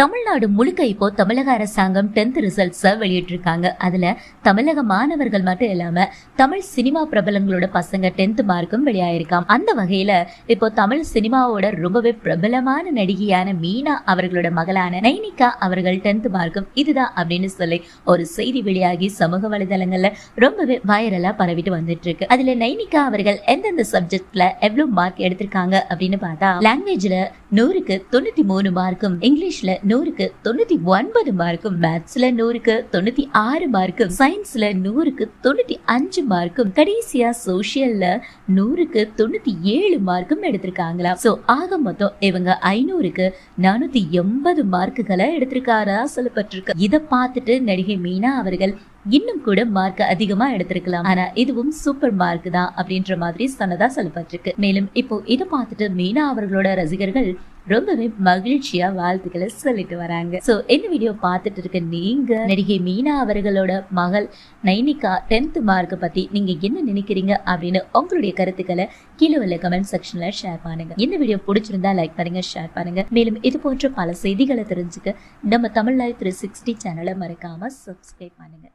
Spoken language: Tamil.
தமிழ்நாடு முழுக்க இப்போ தமிழக அரசாங்கம் டென்த் ரிசல்ட்ஸை வெளியிட்டிருக்காங்க. அதுல தமிழக மாணவர்கள் மட்டும் இல்லாம தமிழ் சினிமா பிரபலங்களோட பசங்க டென்த் மார்க்கும் வெளியாயிருக்காம். அந்த வகையில இப்போ தமிழ் சினிமாவோட ரொம்பவே பிரபலமான நடிகையான மீனா அவர்களோட மகளான நைனிகா அவர்கள் டென்த் மார்க்கும் இதுதான் அப்படின்னு சொல்லி ஒரு செய்தி வெளியாகி சமூக வலைதளங்கள்ல ரொம்பவே வைரலா பரவிட்டு வந்துட்டு இருக்கு அதுல நைனிகா அவர்கள் எந்தெந்த சப்ஜெக்ட்ல எவ்வளவு மார்க் எடுத்திருக்காங்க அப்படின்னு பார்த்தா லாங்குவேஜ்ல நூறுக்கு தொண்ணூத்தி மூணு மார்க்கும் இங்கிலீஷ்ல நூறுக்கு தொண்ணூத்தி ஒன்பது மார்க்கும் மேத்ஸ்ல நூறுக்கு தொண்ணூத்தி ஆறு மார்க்கும் சயின்ஸ்ல நூறுக்கு தொண்ணூத்தி அஞ்சு மார்க்கும் கடைசியா சோசியல்ல நூறுக்கு தொண்ணூத்தி ஏழு மார்க்கும் எடுத்திருக்காங்களா சோ ஆக மொத்தம் இவங்க ஐநூறுக்கு நானூத்தி எண்பது மார்க்குகளை எடுத்திருக்காரா சொல்லப்பட்டிருக்கு. இதை பார்த்துட்டு நடிகை மீனா அவர்கள் இன்னும் கூட மார்க் அதிகமா எடுத்திருக்கலாம். ஆனா இதுவும் சூப்பர் மார்க் தான் அப்படின்ற மாதிரி சொன்னதா சொல்லப்பட்டிருக்கு. மேலும் இப்போ இதை பார்த்துட்டு மீனா அவர்களோட ரசிகர்கள் ரொம்பவே மகிழ்ச்சியா வாழ்த்துக்களை சொல்லிட்டு வராங்க. சோ இந்த வீடியோ பார்த்துட்டு இருக்க நீங்க நடிகை மீனா அவர்களோட மகள் நைனிகா டென்த் மார்க் பத்தி நீங்க என்ன நினைக்கிறீங்க அப்படின்னு உங்களுடைய கருத்துக்களை கீழே உள்ள கமெண்ட் செக்ஷன்ல ஷேர் பண்ணுங்க. இந்த வீடியோ பிடிச்சிருந்தா லைக் பண்ணுங்க ஷேர் பண்ணுங்க. மேலும் இது போன்ற பல செய்திகளை தெரிஞ்சுக்க நம்ம தமிழ் லைஃப் த்ரீ சிக்ஸ்டி சேனலை மறக்காம சப்ஸ்கிரைப் பண்ணுங்க.